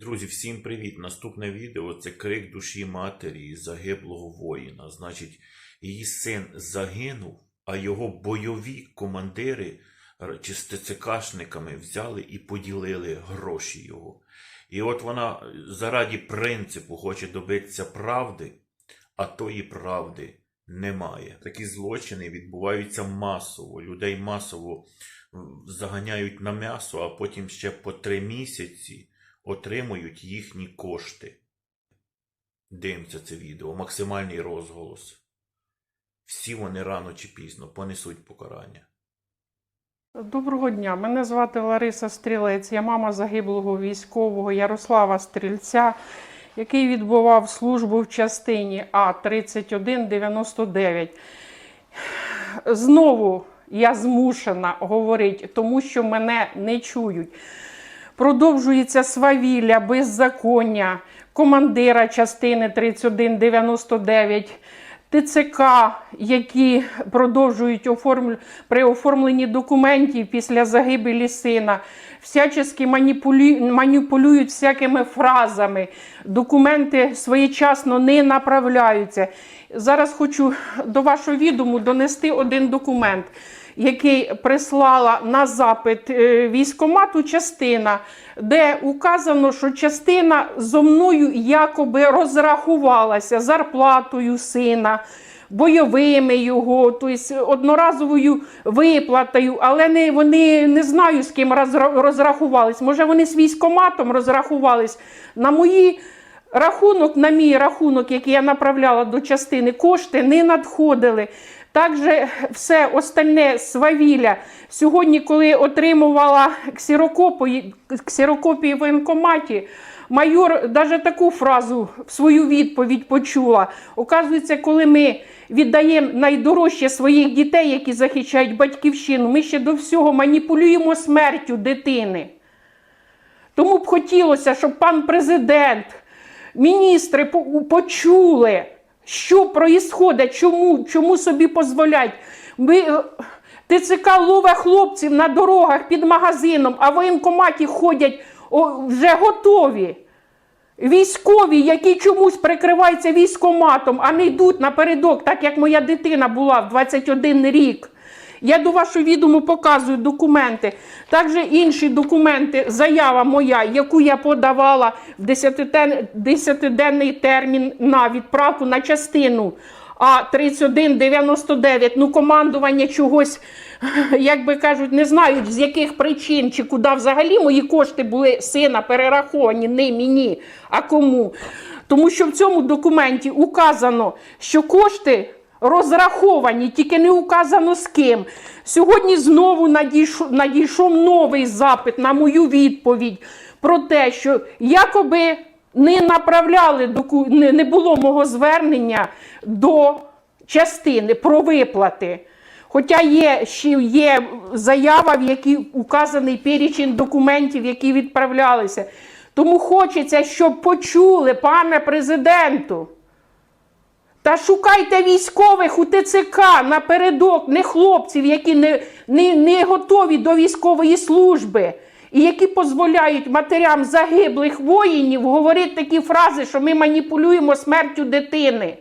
Друзі, всім привіт! Наступне відео це крик душі матері загиблого воїна. Значить, її син загинув, а його бойові командири чи з ТЦКшниками взяли і поділили гроші його. І от вона е, заради принципу хоче добитися правди, а тої правди немає. Такі злочини відбуваються масово. Людей масово заганяють на м'ясо, а потім ще по три місяці отримують їхні кошти. Дивимося це відео, максимальний розголос. Всі вони рано чи пізно понесуть покарання. Доброго дня. Мене звати Лариса Стрілець. Я мама загиблого військового Ярослава Стрільця, який відбував службу в частині А 3199. Знову я змушена говорити, тому що мене не чують. Продовжується свавілля, беззаконня командира частини 3199, ТЦК, які продовжують оформлю... при оформленні документів після загибелі сина, всячески маніпулю... маніпулюють всякими фразами, документи своєчасно не направляються. Зараз хочу до вашого відому донести один документ який прислала на запит е, військомату частина, де указано, що частина зо мною якоби розрахувалася зарплатою сина, бойовими його, тобто одноразовою виплатою, але не, вони не знаю, з ким розрахувались. Може, вони з військоматом розрахувались на мої. Рахунок, на мій рахунок, який я направляла до частини, кошти не надходили. Також все остальне свавілля. Сьогодні, коли отримувала ксерокопії, ксерокопії в воєнкоматі, майор навіть таку фразу в свою відповідь почула. Оказується, коли ми віддаємо найдорожче своїх дітей, які захищають батьківщину, ми ще до всього маніпулюємо смертю дитини. Тому б хотілося, щоб пан президент, міністри почули, що проїсходить, чому, чому собі дозволяють? Ми, е, ТЦК лове хлопців на дорогах під магазином, а в воєнкоматі ходять о, вже готові. Військові, які чомусь прикриваються військоматом, а не йдуть напередок, так як моя дитина була в 21 рік. Я до вашого відому показую документи. Також інші документи, заява моя, яку я подавала в 10-ден- 10-денний термін на відправку на частину. А 3199, ну командування чогось, як би кажуть, не знають з яких причин чи куди взагалі мої кошти були сина перераховані, не мені, а кому. Тому що в цьому документі указано, що кошти розраховані, тільки не указано з ким. Сьогодні знову надійшов, надійшов новий запит на мою відповідь про те, що якоби не направляли не було мого звернення до частини про виплати. Хоча є, ще є заява, в якій указаний перечень документів, які відправлялися. Тому хочеться, щоб почули, пане президенту. Та шукайте військових у ТЦК напередок, не хлопців, які не, не, не готові до військової служби, і які дозволяють матерям загиблих воїнів говорити такі фрази, що ми маніпулюємо смертю дитини.